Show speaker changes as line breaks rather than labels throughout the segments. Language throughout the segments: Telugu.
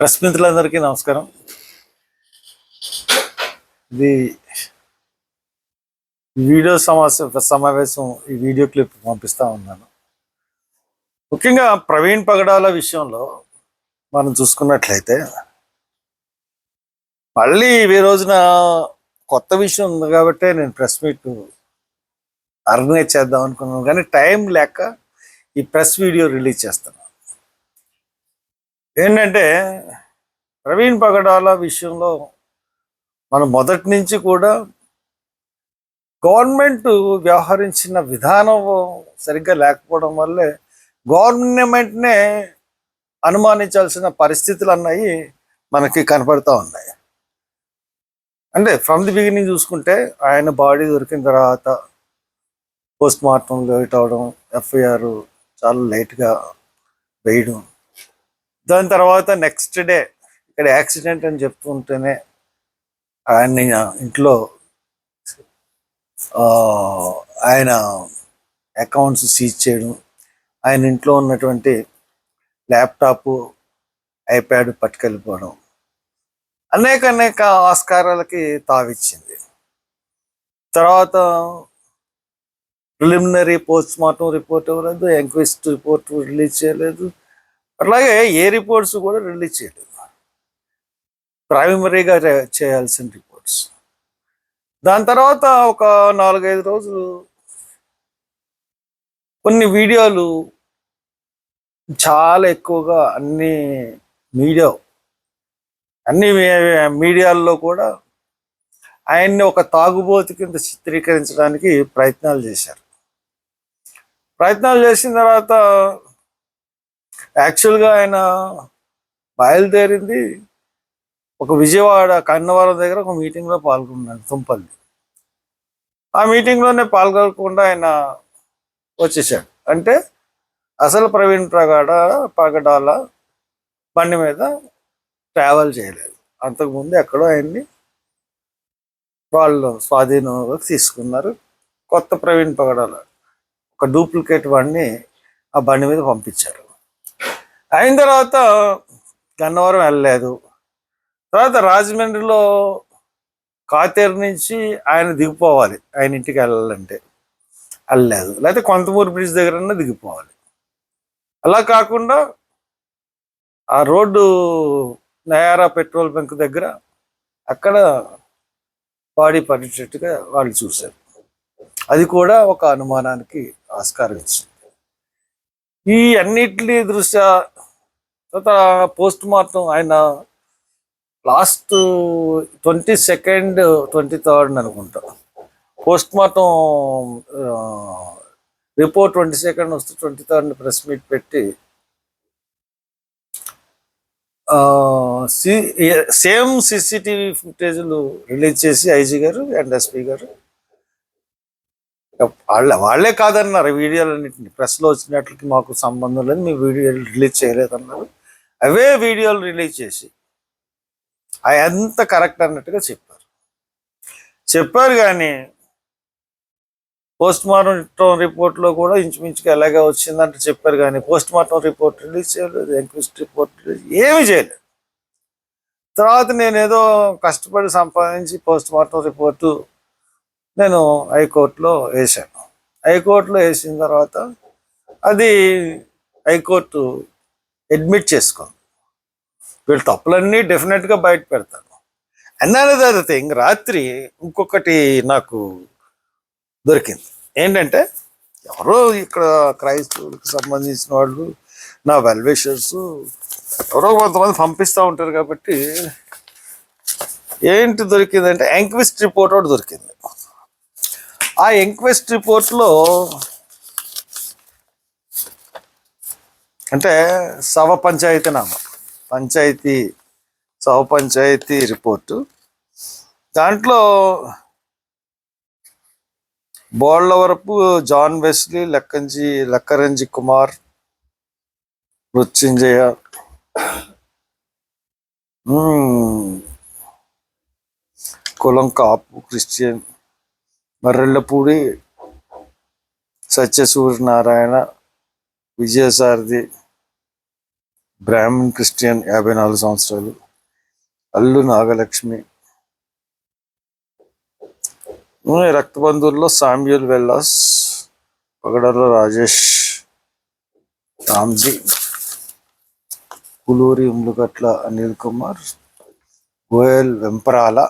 ప్రెస్ మిత్రులందరికీ నమస్కారం. ఇది వీడియో సమావేశం సమావేశం ఈ వీడియో క్లిప్ పంపిస్తా ఉన్నాను. ముఖ్యంగా ప్రవీణ్ పగడాల విషయంలో మనం చూసుకున్నట్లయితే మళ్ళీ ఈ రోజున కొత్త విషయం ఉంది కాబట్టి నేను ప్రెస్ మీట్ ఆర్గనైజ్ చేద్దాం అనుకున్నాను. కానీ టైం లేక ఈ ప్రెస్ వీడియో రిలీజ్ చేస్తాను. ఏంటంటే ప్రవీణ్ పగడాల విషయంలో మనం మొదటి నుంచి కూడా గవర్నమెంట్ వ్యవహరించిన విధానం సరిగ్గా లేకపోవడం వల్లే గవర్నమెంట్నే అనుమానించాల్సిన పరిస్థితులు అన్నవి మనకి కనపడతా ఉన్నాయి. అంటే ఫ్రమ్ ది బిగినింగ్ చూసుకుంటే ఆయన బాడీ దొరికిన తర్వాత పోస్ట్ మార్టం లేట్ అవడం ఎఫ్ఐఆర్ చాలా లేట్గా వేయడం దాని తర్వాత నెక్స్ట్ డే ఇక్కడ యాక్సిడెంట్ అని చెప్తుంటేనే ఆయన్ని ఇంట్లో ఆయన అకౌంట్స్ సీజ్ చేయడం ఆయన ఇంట్లో ఉన్నటువంటి ల్యాప్టాప్ ఐప్యాడ్ పట్టుకెళ్ళిపోవడం అనేక అనేక ఆస్కారాలకి తావిచ్చింది. తర్వాత ప్రిలిమినరీ పోస్ట్ మార్టం రిపోర్ట్ ఇవ్వలేదు ఎంక్వెస్ట్ రిపోర్ట్ రిలీజ్ చేయలేదు. అట్లాగే ఏ రిపోర్ట్స్ కూడా రిలీజ్ చేయలేదు. ప్రైమరీగా చేయాల్సిన రిపోర్ట్స్ దాని తర్వాత ఒక నాలుగైదు రోజులు కొన్ని వీడియోలు చాలా ఎక్కువగా అన్ని మీడియా అన్ని మీ- మీడియాల్లో కూడా ఆయన్ని ఒక తాగుబోతు కింద చిత్రీకరించడానికి ప్రయత్నాలు చేశారు. ప్రయత్నాలు చేసిన తర్వాత యాక్చువల్గా ఆయన బయలుదేరింది ఒక విజయవాడ కన్నవరం దగ్గర ఒక మీటింగ్లో పాల్గొన్నాడు తుంపల్లి. ఆ మీటింగ్లోనే పాల్గొనకుండా ఆయన వచ్చేసాడు. అంటే అసలు ప్రవీణ్ ప్రగాడ పగడాల బండి మీద ట్రావెల్ చేయలేదు. అంతకుముందు ఎక్కడో ఆయన్ని వాళ్ళు స్వాధీనంలోకి తీసుకున్నారు. కొత్త ప్రవీణ్ పగడాల ఒక డూప్లికేట్ బండిని ఆ బండి మీద పంపించారు. అయిన తర్వాత గన్నవరం వెళ్ళలేదు. తర్వాత రాజమండ్రిలో కాతేరు నుంచి ఆయన దిగిపోవాలి. ఆయన ఇంటికి వెళ్ళాలంటే వెళ్ళలేదు. లేకపోతే కొంతమూరు బ్రిడ్జ్ దగ్గర దిగిపోవాలి. అలా కాకుండా ఆ రోడ్డు నయారా పెట్రోల్ బంక్ దగ్గర అక్కడ బాడీ పడేటట్టుగా వాళ్ళు చూశారు. అది కూడా ఒక అనుమానానికి ఆస్కారం ఇచ్చింది. ఈ అన్నిటి దృష్ట్యా తర్వాత పోస్ట్ మార్టం ఆయన last twenty second twenty third అనుకుంటా. Post mortem report twenty second వస్తే ట్వంటీ థర్డ్ ప్రెస్ మీట్ పెట్టి సేమ్ సీసీటీవీ ఫుటేజ్లు రిలీజ్ చేసి ఐజీ గారు అండ్ ఎస్పీ గారు. వాళ్ళే వాళ్ళే కాదన్నారు వీడియోలన్నింటినీ. ప్రెస్లో వచ్చినట్లకి మాకు సంబంధం లేదు మీ వీడియో రిలీజ్ చేయలేదన్నారు. అవే వీడియోలు రిలీజ్ చేసి అవి ఎంత కరెక్ట్ అన్నట్టుగా చెప్పారు. చెప్పారు కానీ పోస్ట్ మార్టం రిపోర్ట్లో కూడా ఇంచుమించుగా ఎలాగే వచ్చిందంటే చెప్పారు కానీ పోస్ట్ మార్టం రిపోర్ట్ రిలీజ్ చేయలేదు ఎంక్విస్ట్ రిపోర్ట్ రిలీజ్ ఏమీ చేయలేదు. తర్వాత నేను ఏదో కష్టపడి సంపాదించి పోస్ట్ మార్టం రిపోర్టు నేను హైకోర్టులో వేశాను. హైకోర్టులో వేసిన తర్వాత అది హైకోర్టు అడ్మిట్ చేసుకోను వీళ్ళు తప్పులన్నీ డెఫినెట్గా బయట పెడతాను అన్నది థింగ్ రాత్రి ఇంకొకటి నాకు దొరికింది. ఏంటంటే ఎవరో ఇక్కడ క్రైస్తవులకు సంబంధించిన వాళ్ళు నా వెల్విషర్స్ ఎవరో కొంతమంది పంపిస్తూ ఉంటారు కాబట్టి ఏంటి దొరికిందంటే ఎంక్వెస్ట్ రిపోర్ట్ ఒకటి దొరికింది. ఆ ఎంక్వెస్ట్ రిపోర్ట్లో అంటే సవ పంచాయతీ నామ. పంచాయతీ సవ పంచాయతీ రిపోర్టు. దాంట్లో బోళ్ళవరపు జాన్ వెస్లీ లక్కంజి లక్కరంజి కుమార్ మృత్యుంజయ. కులం కాపు క్రిస్టియన్. మర్రెళ్ళపూడి సత్యసూర్యనారాయణ విజయసారథి. బ్రాహ్మణ్ క్రిస్టియన్ యాభై నాలుగు సంవత్సరాలు. అల్లు నాగలక్ష్మి. రక్తబంధువుల్లో రక్త సామ్యూల్ వెల్లాస్ పగడర్ల రాజేష్ రామ్జీ కులూరి ఉమ్లుగట్ల అనిల్ కుమార్ గోయల్ వెంపరాల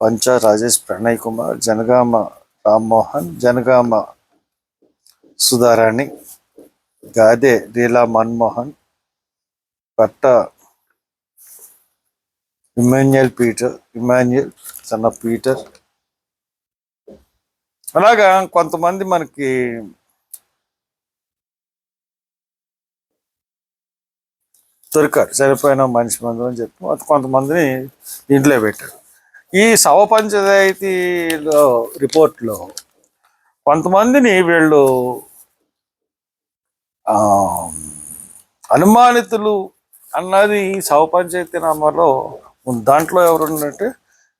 పంచ రాజేష్ ప్రణయ్ కుమార్ జనగామ రామ్మోహన్ జనగామ సుధారాణి గాదే లీలా మన్మోహన్ పట్ట ఇమాన్యుయల్ పీటర్ ఇమాన్యుయల్ సన్న పీటర్. అలాగా కొంతమంది మనకి దొరికారు. చనిపోయిన మనిషి మంది అని చెప్పి కొంతమందిని ఇంట్లో పెట్టారు. ఈ శవ పంచాయతీలో రిపోర్ట్లో కొంతమందిని వీళ్ళు అనుమానితులు అన్నది సవ పంచాయతీ నామాలో దాంట్లో ఎవరున్నట్టే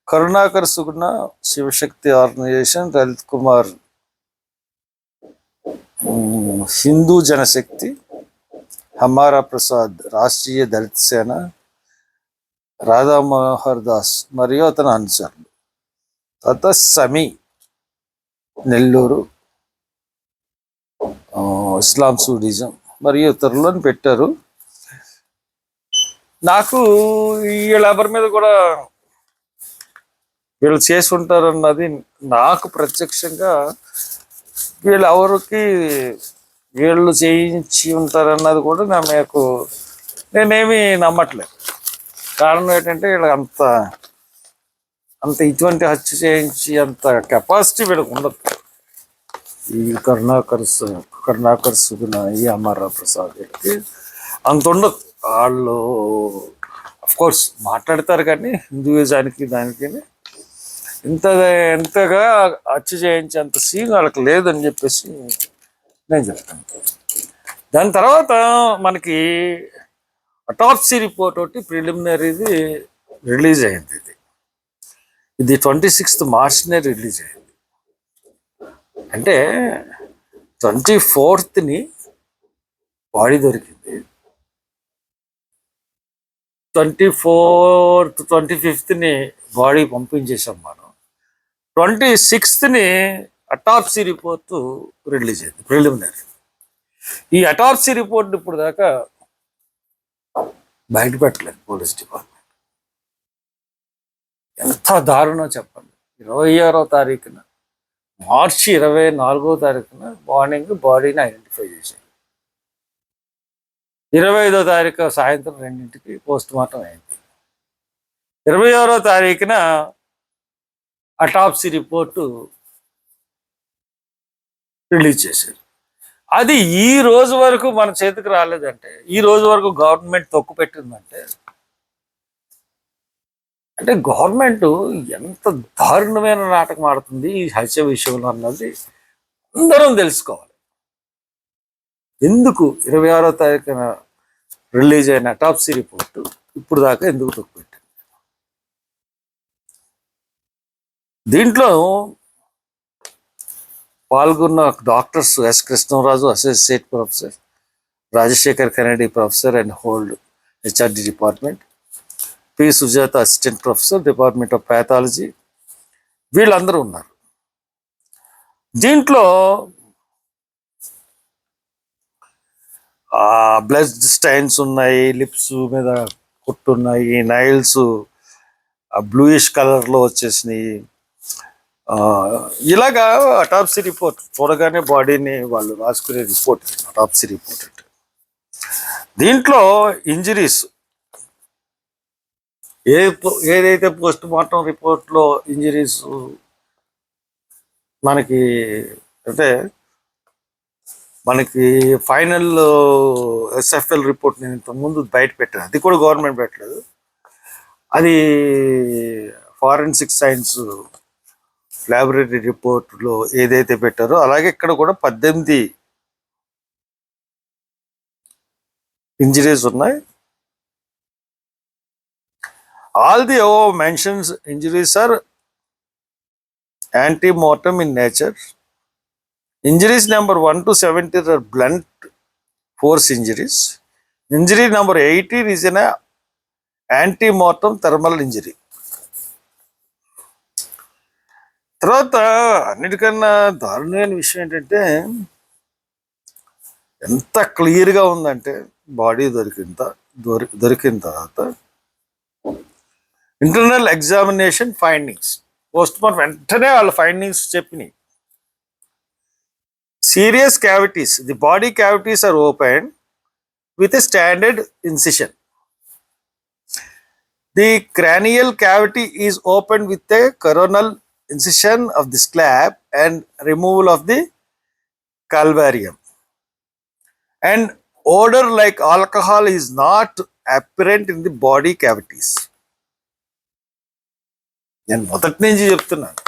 కరుణాకర్ సుగుణ శివశక్తి ఆర్గనైజేషన్ లలిత్ కుమార్ హిందూ జనశక్తి హమారా ప్రసాద్ రాష్ట్రీయ దళిత సేన రాధా మనోహర్ దాస్ మరియు అతని అనుచరులు. తర్వాత సమీ నెల్లూరు. ఇస్లాం సూడిజం మరియు ఇతరులను పెట్టారు. నాకు వీళ్ళెవరి మీద కూడా వీళ్ళు చేసి ఉంటారన్నది నాకు ప్రత్యక్షంగా వీళ్ళు ఎవరికి వీళ్ళు చేయించి ఉంటారన్నది కూడా నా మీకు నేనేమి నమ్మట్లేదు. కారణం ఏంటంటే వీళ్ళకి అంత అంత ఇటువంటి హత్య చేయించి అంత కెపాసిటీ వీళ్ళకి ఉండదు. కరుణాకర్ సు- కరుణాకర్ సుగుణ ఈ అమర్రావు ప్రసాద్ వీళ్ళకి అంత ఉండదు వాళ్ళు కోర్స్ మాట్లాడతారు కానీ హిందూయిజానికి దానికి ఇంత ఎంతగా హత్య చేయించేంత సీన్ వాళ్ళకి లేదని చెప్పేసి నేను చెప్తాను దాని తర్వాత మనకి అటాప్సీ రిపోర్ట్ ఒకటి ప్రిలిమినరీది రిలీజ్ అయింది ఇది ఇది ట్వంటీ సిక్స్త్ మార్చ్నే రిలీజ్ అయింది అంటే ట్వంటీ ఫోర్త్ని బాడీ దొరికింది. ట్వంటీ ఫోర్త్ ట్వంటీ ఫిఫ్త్ని బాడీ పంపించేసాం మనం. ట్వంటీ సిక్స్త్ని అటాప్సీ రిపోర్టు రిలీజ్ అయింది ప్రిలిమినరీ. ఈ అటాప్సీ రిపోర్ట్ ఇప్పుడు దాకా బయట పెట్టలేదు పోలీస్ డిపార్ట్మెంట్. ఎంత దారుణం చెప్పండి. ఇరవై ఆరో తారీఖున మార్చి ఇరవై నాలుగో తారీఖున మార్నింగ్ బాడీని ఐడెంటిఫై చేశారు ఇరవై ఐదో తారీఖు సాయంత్రం రెండింటికి పోస్ట్ మార్టం అయింది. ఇరవై ఆరో తారీఖున అటాప్సీ రిపోర్టు రిలీజ్ చేశారు. అది ఈ రోజు వరకు మన చేతికి రాలేదంటే ఈ రోజు వరకు గవర్నమెంట్ తొక్కు పెట్టిందంటే అంటే గవర్నమెంట్ ఎంత దారుణమైన నాటకం ఆడుతుంది ఈ హత్య విషయంలో అన్నది అందరం తెలుసుకోవాలి. ఎందుకు ఇరవై ఆరో తారీఖున రిలీజ్ అయిన అటాప్సీ రిపోర్టు ఇప్పుడు దాకా ఎందుకు తొక్కుపెట్టింది దీంట్లో పాల్గొన్న doctors S Krishnaraju associate professor Rajasekhar Kennedy professor and hold HRD department P. Sujatha assistant professor department of pathology వీళ్ళందరూ ఉన్నారు. దీంట్లో బ్లడ్ స్టైన్స్ ఉన్నాయి లిప్స్ మీద కుట్టున్నాయి నైల్స్ బ్లూయిష్ కలర్లో వచ్చేసినాయి. ఇలాగా అటాప్సీ రిపోర్ట్ చూడగానే బాడీని వాళ్ళు రాసుకునే రిపోర్ట్ అటాప్సీ రిపోర్ట్ అంటే. దీంట్లో ఇంజరీస్ ఏ పో- ఏదైతే పోస్ట్ మార్టం రిపోర్ట్లో ఇంజరీస్ మనకి అంటే మనకి ఫైనల్ ఎస్ఎఫ్ఎల్ రిపోర్ట్ నేను ఇంతకుముందు బయట పెట్టాను. అది కూడా గవర్నమెంట్ పెట్టలేదు. అది ఫారెన్సిక్ సైన్స్ లాబొరేటరీ రిపోర్ట్లో ఏదైతే పెట్టారో అలాగే ఇక్కడ కూడా పద్దెనిమిది ఇంజరీస్ ఉన్నాయి. All the oh mentions injuries are ante mortem in nature injuries number one to seventy are blunt force injuries injury number eighteen is an ante mortem thermal injury తర్వాత అన్నిటికన్నా దారుణమైన విషయం ఏంటంటే ఎంత క్లియర్గా ఉందంటే బాడీ దొరికిన దొరి దొరికిన తర్వాత Internal examination findings post mortem వెంటనే వాళ్ళ findings చెప్పినాయి serious cavities the body cavities are open with a standard incision. The cranial cavity is opened with a coronal incision of the scalp and removal of the calvarium. And odor like alcohol is not apparent in the body cavities. నేను మొదటి నుంచి చెప్తున్నాను.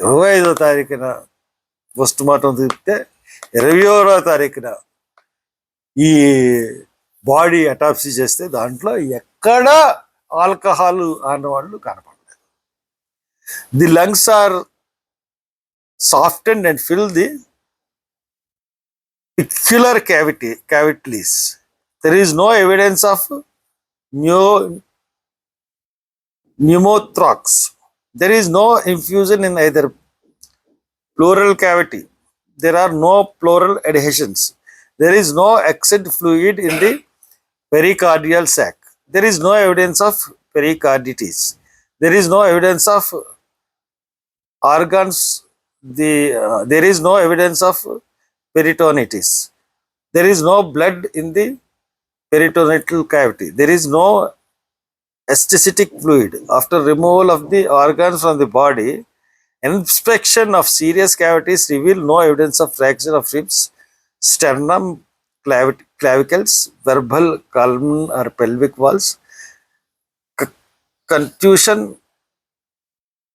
ఇరవై ఐదో తారీఖున పోస్ట్ మార్టం తిప్పితే ఇరవై ఆరో తారీఖున ఈ బాడీ అటాప్సీ చేస్తే దాంట్లో ఎక్కడా ఆల్కహాల్ అన్నవాళ్ళు కనపడలేదు. The lungs are soft and and fill the peculiar cavity cavities. There is no evidence of new pneumothorax. There is no infusion in either pleural cavity. There are no pleural adhesions. There is no exit fluid in the pericardial sac. There is no evidence of pericarditis. There is no evidence of organs. The uh, there is no evidence of peritonitis. There is no blood in the peritoneal cavity. There is no ascitic fluid after removal of the organs from the body inspection of serous cavities reveal no evidence of fracture of ribs sternum clavi clavicles vertebral column or pelvic walls contusion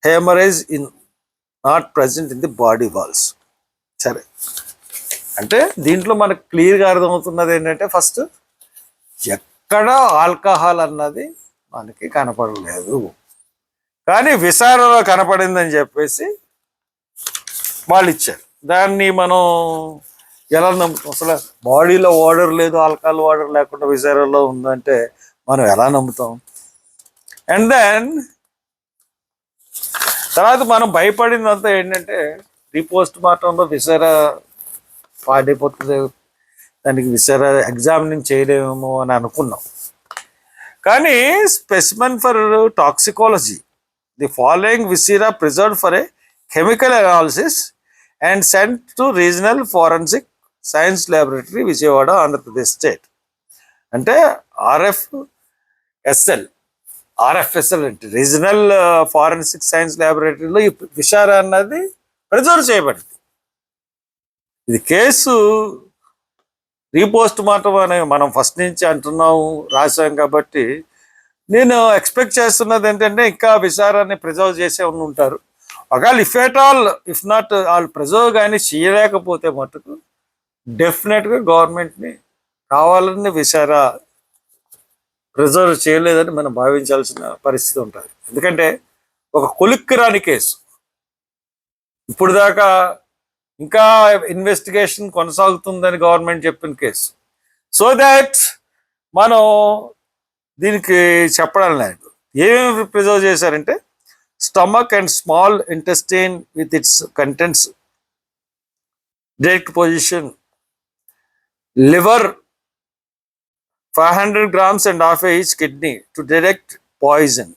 haemorrhage in not present in the body walls సరే. అంటే దీంట్లో మనకు క్లియర్గా అర్థమవుతున్నది ఏంటంటే ఫస్ట్ ఎక్కడ ఆల్కహాల్ అన్నది మనకి కనపడలేదు. కానీ విసారలో కనపడిందని చెప్పేసి వాళ్ళు ఇచ్చారు. దాన్ని మనం ఎలా నమ్ముతాం? అసలు బాడీలో వాటర్ లేదు ఆల్కహాల్ వాటర్ లేకుండా విసారలో ఉందంటే మనం ఎలా నమ్ముతాం? అండ్ దెన్ తర్వాత మనం భయపడిందంతా ఏంటంటే రీపోస్ట్ మార్టంలో విసర పాడైపోతుంది. దానికి విసారా ఎగ్జామినింగ్ చేయలేమేమో అని అనుకున్నాం. కానీ specimen for toxicology. The following viscera preserve for a chemical analysis and sent to regional forensic science laboratory Vijayawada Andhra Pradesh state. అంటే ఆర్ఎఫ్ ఎస్ఎల్ ఆర్ఎఫ్ఎస్ఎల్ అంటే రీజనల్ ఫారెన్సిక్ సైన్స్ ల్యాబొరేటరీలో ఈ విషారా అన్నది ప్రిజర్వ్ చేయబడింది. ఇది కేసు రీపోస్ట్ మార్టం అనే మనం ఫస్ట్ నుంచి అంటున్నాము రాశాం కాబట్టి నేను ఎక్స్పెక్ట్ చేస్తున్నది ఏంటంటే ఇంకా విచారాన్ని ప్రిజర్వ్ చేసే ఉండి ఉంటారు. ఒకవేళ if at all if not వాళ్ళు ప్రిజర్వ్ కానీ చేయలేకపోతే మటుకు డెఫినెట్గా గవర్నమెంట్ని కావాలని విచారా ప్రిజర్వ్ చేయలేదని మనం భావించాల్సిన పరిస్థితి ఉంటుంది. ఎందుకంటే ఒక కొలిక్కి రాని కేసు. ఇప్పుడు దాకా ఇంకా ఇన్వెస్టిగేషన్ కొనసాగుతుందని గవర్నమెంట్ చెప్పిన కేసు సో దాట్ మనం దీనికి చెప్పడం లేదు. ఏమేమి ప్రిజర్వ్ చేశారంటే stomach and small intestine with its contents direct position liver five hundred grams and half each kidney to direct poison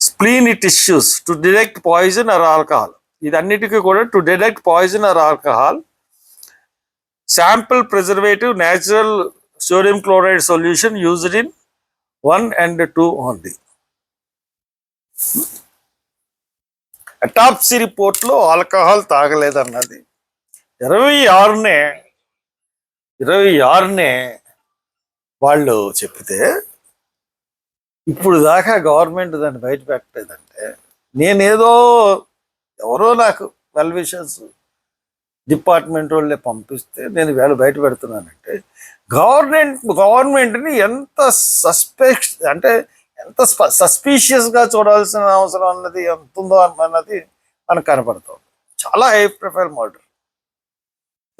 spleen tissues to direct poison or alcohol ఇదన్నిటికీ కూడా to detect poison or alcohol sample preservative natural sodium chloride solution used in one and two only autopsy రిపోర్ట్లో ఆల్కహాల్ తాగలేదన్నది. ఇరవై ఆరునే ఇరవై ఆరునే వాళ్ళు చెప్తే ఇప్పుడు దాకా గవర్నమెంట్ దాన్ని బయట పెట్టలేదంటే నేనేదో ఎవరో నాకు వెల్ విషర్స్ డిపార్ట్మెంట్ వాళ్ళే పంపిస్తే నేను వేళ బయట పెడుతున్నానంటే గవర్నమెంట్ గవర్నమెంట్ని ఎంత సస్పెక్ట్ అంటే ఎంత సస్పీషియస్గా చూడాల్సిన అవసరం అన్నది ఎంత ఉందో అన్నది మనకు కనపడుతుంది చాలా హై ప్రొఫైల్ మర్డర్.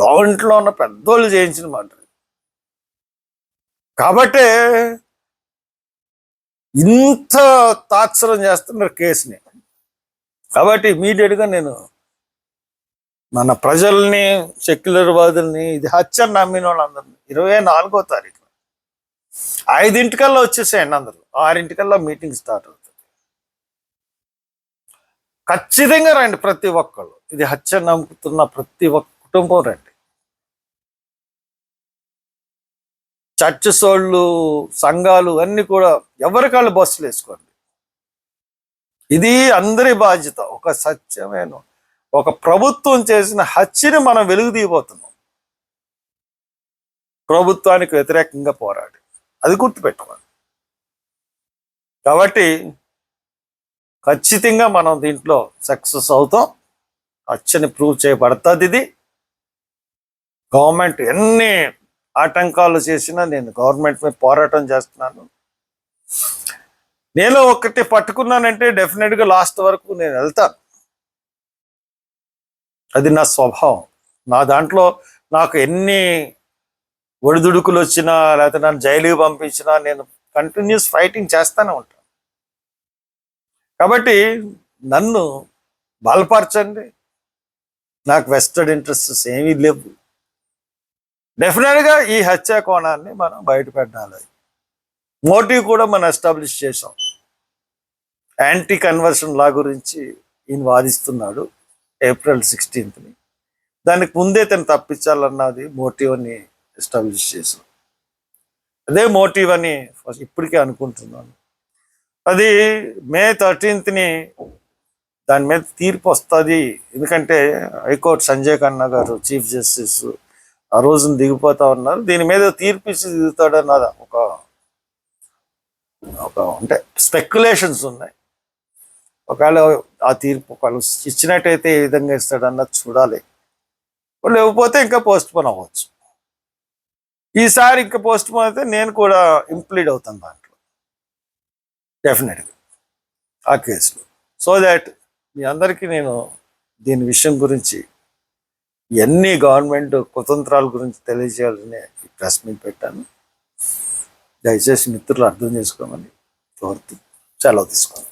దాంట్లో ఉన్న పెద్దోళ్ళు చేయించిన మర్డర్. కాబట్టే ఇంత తాత్సరం చేస్తున్నారు కేసుని. కాబట్టి ఇమీడియట్గా నేను మన ప్రజల్ని సెక్యులర్ వాదుల్ని ఇది హత్య నమ్మిన వాళ్ళందరినీ ఇరవై నాలుగో తారీఖు ఐదింటికల్లా వచ్చేసేయండి అందరూ. ఆరింటికల్లా మీటింగ్ స్టార్ట్ అవుతుంది. ఖచ్చితంగా రండి ప్రతి ఒక్కళ్ళు. ఇది హత్య నమ్ముతున్న ప్రతి ఒక్క కుటుంబం రండి. చర్చ్ సోళ్ళు సంఘాలు అన్నీ కూడా ఎవరికాళ్ళు బస్సులు వేసుకోండి. ఇది అందరి బాధ్యత. ఒక సత్యమైన. ఒక ప్రభుత్వం చేసిన హత్యని మనం వెలుగు తీయబోతున్నాం. ప్రభుత్వానికి వ్యతిరేకంగా పోరాడి. అది గుర్తుపెట్టుకోండి. కాబట్టి ఖచ్చితంగా మనం దీంట్లో సక్సెస్ అవుతాం. హత్యని ప్రూవ్ చేయబడుతుంది ఇది. గవర్నమెంట్ ఎన్ని ఆటంకాలు చేసినా నేను గవర్నమెంట్ మీద పోరాటం చేస్తున్నాను. నేను ఒకటి పట్టుకున్నానంటే డెఫినెట్గా లాస్ట్ వరకు నేను వెళ్తాను. అది నా స్వభావం. నా దాంట్లో నాకు ఎన్ని ఒడిదుడుకులు వచ్చినా లేకపోతే నన్ను జైలుకి పంపించినా నేను కంటిన్యూస్ ఫైటింగ్ చేస్తానే ఉంటాను. కాబట్టి నన్ను బలపరచండి. నాకు వెస్టెడ్ ఇంట్రెస్ట్స్ ఏమీ లేవు. డెఫినెట్గా ఈ హత్యా కోణాన్ని మనం బయట పెట్టాలి మోటివ్ కూడా మనం ఎస్టాబ్లిష్ చేసాం యాంటీ కన్వర్షన్ లా గురించి ఈయన వాదిస్తున్నాడు ఏప్రిల్ సిక్స్టీన్త్ని. దానికి ముందే తను తప్పించాలన్నది మోటివ్ అని ఎస్టాబ్లిష్ చేసాం అదే మోటివ్ అని ఫస్ట్ ఇప్పటికే అనుకుంటున్నాను. అది మే థర్టీన్త్ని దాని మీద తీర్పు వస్తుంది. ఎందుకంటే హైకోర్టు సంజయ్ ఖన్నా గారు చీఫ్ జస్టిస్ ఆ రోజున దిగిపోతా ఉన్నారు. దీని మీద తీర్పు ఇచ్చి దిగుతాడన్నది ఒక ఒక అంటే స్పెక్యులేషన్స్ ఉన్నాయి. ఒకవేళ ఆ తీర్పు ఒకవేళ ఇచ్చినట్టయితే ఏ విధంగా ఇస్తాడన్నది చూడాలి. లేకపోతే ఇంకా పోస్ట్ పోన్ అవ్వచ్చు. ఈసారి ఇంకా పోస్ట్ పోన్ అయితే నేను కూడా ఇంప్లీడ్ అవుతాను దాంట్లో. డెఫినెట్గా ఆ కేసులో. సో దాట్ మీ అందరికీ నేను దీని విషయం గురించి ఎన్ని గవర్నమెంట్ కుతంత్రాల గురించి తెలియజేయాలని ఈ ప్రెస్ మీట్ పెట్టాను. దయచేసి మిత్రులు అర్థం చేసుకోమని కోరుతూ సెలవు తీసుకోండి